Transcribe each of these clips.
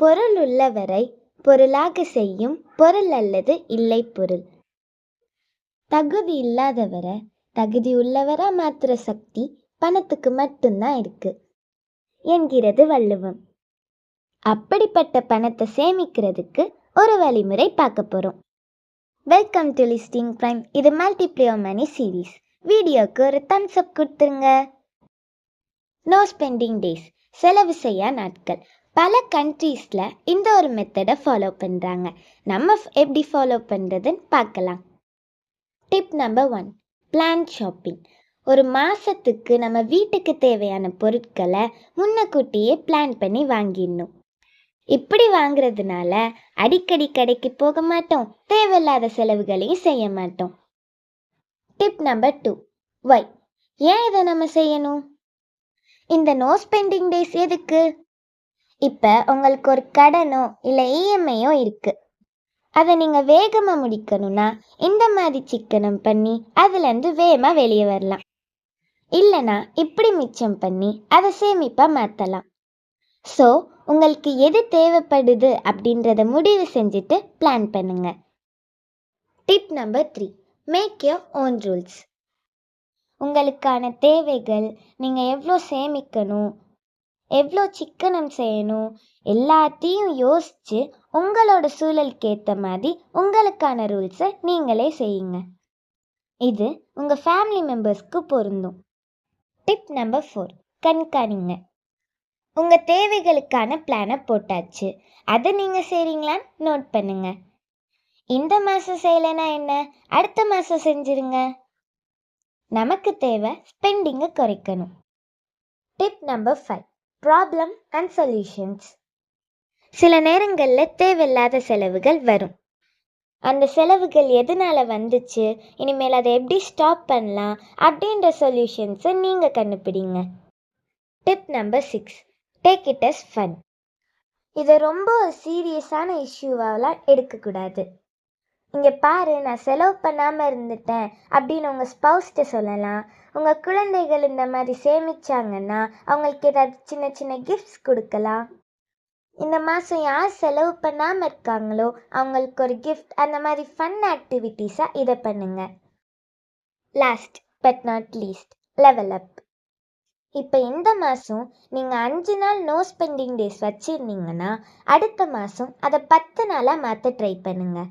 பொருள் உள்ளவரை பொருளாக செய்யும் பொருள் அல்லது இல்லை பொருள். தகுதி இல்லாதவரை தகுதி உள்ளவரா மாத்துற சக்தி பணத்துக்கு மட்டும்தான் இருக்கு என்கிறது வள்ளுவம். அப்படிப்பட்ட பணத்தை சேமிக்கிறதுக்கு ஒரு வழிமுறை பார்க்க போறோம். வெல்கம் டு லிஸ்டிங் பிரைம் இது மல்டிப்ளியோ மணி சீரீஸ் வீடியோக்கு ஒரு தம்ஸ் அப் கொடுத்துருங்க. நோ ஸ்பெண்டிங் டேஸ் செலவு செய்ய நாட்கள். பல கண்ட்ரீஸில் இந்த ஒரு மெத்தடை ஃபாலோ பண்ணுறாங்க நம்ம எப்படி ஃபாலோ பண்ணுறதுன்னு பார்க்கலாம். Tip number one plan shopping ஒரு மாதத்துக்கு நம்ம வீட்டுக்கு தேவையான பொருட்களை முன்னக்கூட்டியே பிளான் பண்ணி வாங்கிடணும். இப்படி வாங்குறதுனால அடிக்கடி கடைக்கு போக மாட்டோம். தேவையில்லாத செலவுகளையும் செய்ய மாட்டோம். டிப் நம்பர் டூ ஒய் ஏன் இதை நம்ம செய்யணும்? இந்த நோ ஸ்பெண்டிங் டேஸ் எதுக்கு? இப்போ உங்களுக்கு ஒரு கடனோ இல்லை இஎம்ஐயோ இருக்குது அதை நீங்கள் வேகமாக முடிக்கணும்னா இந்த மாதிரி சிக்கனம் பண்ணி அதுலேருந்து வேகமாக வெளியே வரலாம். இல்லைனா இப்படி மிச்சம் பண்ணி அதை சேமிப்பாக மாற்றலாம் ஸோ உங்களுக்கு எது தேவைப்படுது அப்படின்றத முடிவு செஞ்சுட்டு பிளான் பண்ணுங்க. Tip number three make your own rules உங்களுக்கான தேவைகள் நீங்கள் எவ்வளோ சேமிக்கணும் எவ்வளோ சிக்கனம் செய்யணும் எல்லாத்தையும் யோசித்து உங்களோட சூழலுக்கு ஏற்ற மாதிரி உங்களுக்கான ரூல்ஸை நீங்களே செய்யுங்க. இது உங்கள் ஃபேமிலி மெம்பர்ஸ்க்கு பொருந்தும். டிப் நம்பர் ஃபோர் கண்காணிங்க. உங்கள் தேவைகளுக்கான பிளானை போட்டாச்சு. அதை நீங்கள் செய்கிறீங்களான்னு நோட் பண்ணுங்க. இந்த மாதம் செய்யலைன்னா என்ன? அடுத்த மாதம் செஞ்சுருங்க. நமக்கு தேவை ஸ்பெண்டிங்கை குறைக்கணும். Tip number five problem and solutions சில நேரங்களில் தேவையில்லாத செலவுகள் வரும். அந்த செலவுகள் எதனால வந்துச்சு? இனிமேல் அதை எப்படி ஸ்டாப் பண்ணலாம்? அப்படின்ற சொல்யூஷன்ஸை நீங்கள் கண்டுபிடிங்க. Tip number six take it as fun இதை ரொம்ப ஒரு சீரியஸான இஷ்யூவாலாம் எடுக்கக்கூடாது. இங்கே பாரு நான் செலவு பண்ணாமல் இருந்துட்டேன் அப்படின்னு உங்கள் ஸ்பவுஸ்கிட்ட சொல்லலாம். உங்கள் குழந்தைகள் இந்த மாதிரி சேமிச்சாங்கன்னா அவங்களுக்கு ஏதாவது சின்ன சின்ன கிஃப்ட்ஸ் கொடுக்கலாம். இந்த மாதம் யார் செலவு பண்ணாமல் இருக்காங்களோ அவங்களுக்கு ஒரு கிஃப்ட் அந்த மாதிரி ஃபன் ஆக்டிவிட்டீஸாக இதை பண்ணுங்க. Last but not least level up இப்போ இந்த மாதம் நீங்கள் அஞ்சு நாள் நோ ஸ்பெண்டிங் டேஸ் வச்சுருந்தீங்கன்னா அடுத்த மாதம் அதை பத்து நாளாக மாற்ற ட்ரை பண்ணுங்கள்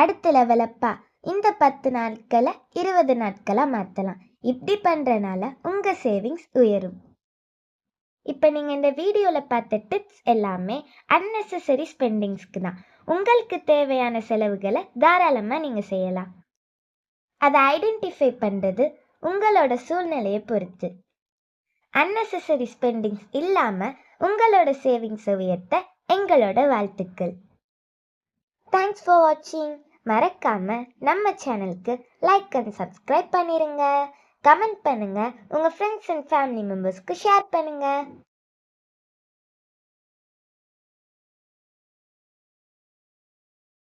அடுத்த லெவலப்பா இந்த பத்து நாட்களை இருபது நாட்களாக மாற்றலாம் இப்படி பண்ணுறனால உங்கள் சேவிங்ஸ் உயரும். இப்போ நீங்கள் இந்த வீடியோவில் பார்த்த டிப்ஸ் எல்லாமே unnecessary ஸ்பெண்டிங்ஸ்க்கு தான். உங்களுக்கு தேவையான செலவுகளை தாராளமாக நீங்கள் செய்யலாம். அதை ஐடென்டிஃபை பண்ணுறது உங்களோட சூழ்நிலையை பொறுத்து. unnecessary ஸ்பெண்டிங்ஸ் இல்லாமல் உங்களோட சேவிங்ஸை உயர்த்த எங்களோட வாழ்த்துக்கள். தேங்க்ஸ் ஃபார் வாட்சிங் மறக்காம நம்ம சேனலுக்கு லைக் அண்ட் சப்ஸ்கிரைப் பண்ணிருங்க. கமெண்ட் பண்ணுங்க. உங்க ஃப்ரெண்ட்ஸ் அண்ட் ஃபேமிலி மெம்பர்ஸ்க்கு ஷேர் பண்ணுங்க.